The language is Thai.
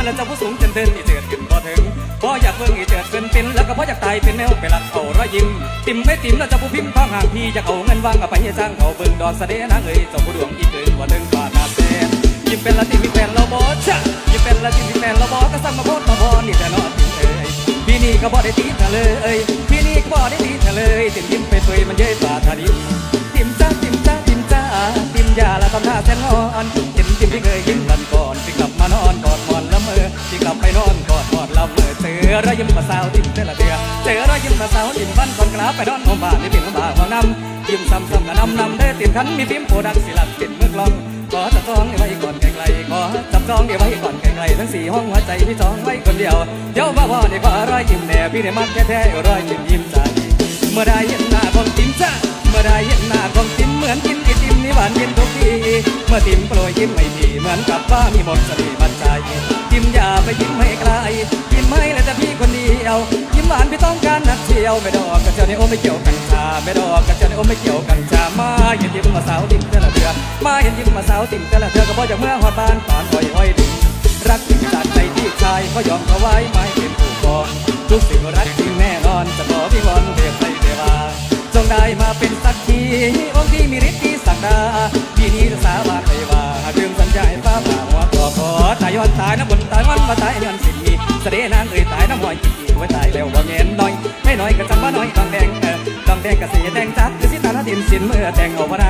มาเปิ้นเปิ้นแล้วเจ้าผู้สูงจนเดินอีเจิดขึ้นบ่ถึงพออยากเบิ่งอีเจิดเป็นเป็นแล้วก็พออยากตายเป็นแนวไปรักเอารอยยิ้มติ่มไม่ติ่มแล้วเจ้าผู้พิมพ์ท้องห่างพี่อยากเอาเงินวางเอาไปให้จ้างเขาเบิ่งดอกสะเดนางเอ้ยเจ้าผู้ดวงอีเกินว่าหนึ่งบาทนาแสนยิ้มเป็นละติ่มมีแฟนเราบ่ชะยิ้มเป็นละติ่มมีแฟนเราบ่ก็สั่งมาโพดมาพอนี่แต่นอติ่มเอ้ยพี่นี่ก็บ่ได้ตีเธอเลยพี่นี่ก็บ่ได้ตีเธอเลยติ่มยิ้มไปเปยมันเย้ยปาทานิติมจ้าติมจ้าติมจ้าติมยาละทำท่าแสนงอน อเรอยยิ้มมาสาวติมเท่ละเดือเจอรอยยิ้มมาสาวติมวันก่อนกลับไปนอนหองบ้านนี่เป็นห้องบ้านห้องน้ำยิ้มซ้ำซ้ำกะนำนำได้ติมขันมีพิมพ์โปรดักสิลัดเป็นเมืองลองขอจับจองไว้ก่อนไกลๆขอจับจองไว้ก่อนไกลๆทั้งสี่ห้องหัวใจพี่จองไว้คนเดียวเดี๋ยวบ้าว่าในฟ้ารอยยิ้มแน่พี่ได้มักแท้ๆรอยยิ้มยิ้มใจเมื่อได้เห็นหน้าของติมจ้าเมื่อได้เห็นหน้าของานเย็นทุกทีเมื่อติมโปรยยิ้มไม่ดีเหมือนกับว่ามีหมนต์เสน่ห์บันใจติมอย่าไปยิ้มให้ไกลยิ้มให้แล้วจะพี่คนเดียวยิ้มหวานพี่ต้องการนักเที่ยวไม่ดอกกับเจ้าในโอไม่เกี่ยวกันชาไม่ดอกกับเจ้าในโอไม่เกี่ยวกันชามาเห็นยิ้มมาสาวติมแต่ละเดือนมาเห็นยิ้มมาสาวติมแต่ละเดือนก็พอจากเมื่อหอดบ้านตอนคอยห้อยดึงรักจริงจากใจที่ชายก็ยอมเขาไว้ไม่เป็นผู้กองทุกสิ่งรักจริงแน่นอนจะขอพี่วอนเรียกใครเทว ที่สักดาที่นี้จะสาบานไปว่าดึงสัญญาให้ฟ้าผ่าหัวต่อขอตายย้อนตายน้ำบนตายมันมาตายย้อนสิ่งนี้เสด็จนางเอ่ยตายน้ำหอยจีไว้ตายแล้วบ่เงินน้อยไม่น้อยก็จำว่าน้อยต้องแดงเออต้องแดงก็สีแดงจัดคือสิตาลดินสินเมื่อแต่งเอาพนา